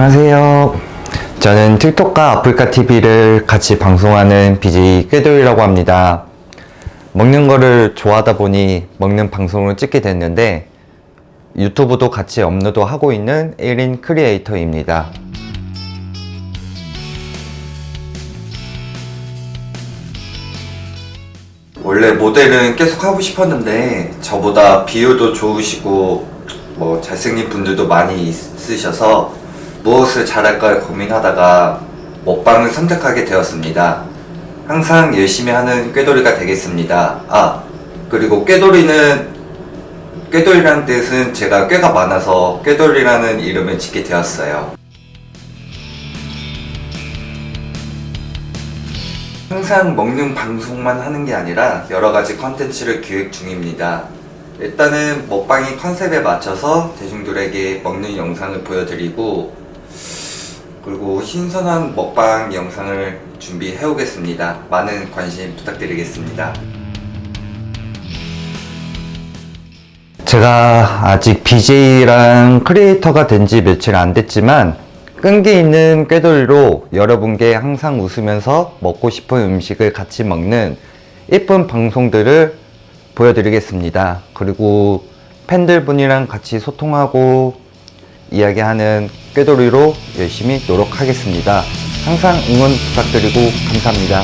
안녕하세요. 저는 틱톡과 아프리카 TV를 같이 방송하는 BJ 꾀도이라고 합니다. 먹는 거를 좋아하다 보니 먹는 방송을 찍게 됐는데 유튜브도 같이 업로드 하고 있는 1인 크리에이터입니다. 원래 모델은 계속 하고 싶었는데 저보다 비율도 좋으시고 뭐 잘생긴 분들도 많이 있으셔서 무엇을 잘할까 고민하다가 먹방을 선택하게 되었습니다. 항상 열심히 하는 꾀돌이가 되겠습니다. 아 그리고 꾀돌이는 꾀돌이라는 뜻은 제가 꾀가 많아서 꾀돌이라는 이름을 짓게 되었어요. 항상 먹는 방송만 하는 게 아니라 여러 가지 컨텐츠를 기획 중입니다. 일단은 먹방이 컨셉에 맞춰서 대중들에게 먹는 영상을 보여드리고 그리고 신선한 먹방 영상을 준비해 오겠습니다. 많은 관심 부탁드리겠습니다. 제가 아직 BJ랑 크리에이터가 된 지 며칠 안 됐지만 끈기 있는 꾀돌이로 여러분께 항상 웃으면서 먹고 싶은 음식을 같이 먹는 예쁜 방송들을 보여드리겠습니다. 그리고 팬들분이랑 같이 소통하고 이야기하는 꾀돌이로 열심히 노력하겠습니다. 항상 응원 부탁드리고 감사합니다.